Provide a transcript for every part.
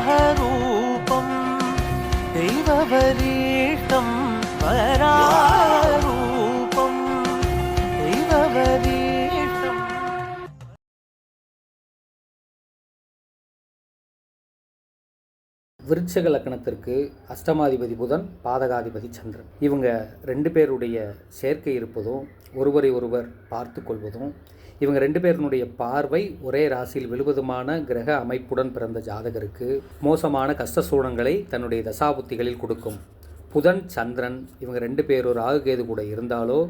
വരാഹരൂപം ദൈവവരീഷ്ടം വരാ விருட்சக லக்கணத்திற்கு அஷ்டமாதிபதி புதன் பாதகாதிபதி சந்திரன். இவங்க ரெண்டு பேருடைய சேர்க்கை இருப்பதும் ஒருவரை ஒருவர் பார்த்து கொள்வதும் இவங்க ரெண்டு பேருனுடைய பார்வை ஒரே ராசியில் விழுவதுமான கிரக அமைப்புடன் பிறந்த ஜாதகருக்கு மோசமான கஷ்ட சூழங்களை தன்னுடைய தசாபுத்திகளில் கொடுக்கும். புதன் சந்திரன் இவங்க ரெண்டு பேர் ஒரு ராகுகேது கூட இருந்தாலோ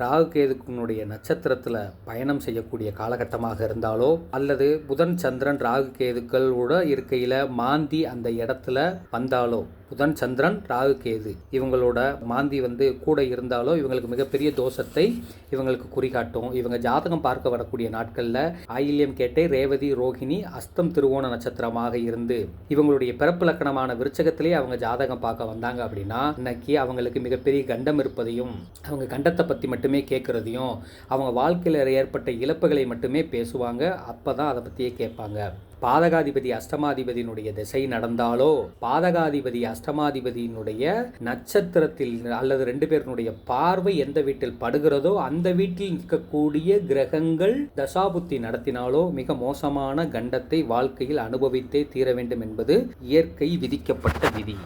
ராகுகேதுக்குனுடைய நட்சத்திரத்தில் பயணம் செய்யக்கூடிய காலகட்டமாக இருந்தாலோ அல்லது புதன் சந்திரன் ராகுகேதுக்களோட இருக்கையில் மாந்தி அந்த இடத்துல வந்தாலோ புதன் சந்திரன் ராகு கேது. இவங்களோட மாந்தி வந்து கூட இருந்தாலும் இவங்களுக்கு மிகப்பெரிய தோஷத்தை இவங்களுக்கு குறிகாட்டும். இவங்க ஜாதகம் பார்க்க வரக்கூடிய நாட்களில் ஆயில்யம் கேட்டை ரேவதி ரோகிணி அஸ்தம் திருவோண நட்சத்திரமாக இருந்து இவங்களுடைய பிறப்பு லக்கணமான விருச்சகத்திலே அவங்க ஜாதகம் பார்க்க வந்தாங்க அப்படின்னா இன்னைக்கு அவங்களுக்கு மிகப்பெரிய கண்டம் இருப்பதையும் அவங்க கண்டத்தை பற்றி மட்டுமே கேட்குறதையும் அவங்க வாழ்க்கையில் ஏற்பட்ட இழப்புகளை மட்டுமே பேசுவாங்க. அப்போ தான் அதை பற்றியே கேட்பாங்க. பாதகாதிபதி அஷ்டமாதிபதியினுடைய திசை நடந்தாலோ பாதகாதிபதி அஷ்டமாதிபதியினுடைய நட்சத்திரத்தில் அல்லது ரெண்டு பேருனுடைய பார்வை எந்த வீட்டில் படுகிறதோ அந்த வீட்டில் நிற்கக்கூடிய கிரகங்கள் தசாபுத்தி நடத்தினாலோ மிக மோசமான கண்டத்தை வாழ்க்கையில் அனுபவித்தே தீர வேண்டும் என்பது இயற்கை விதிக்கப்பட்ட விதி.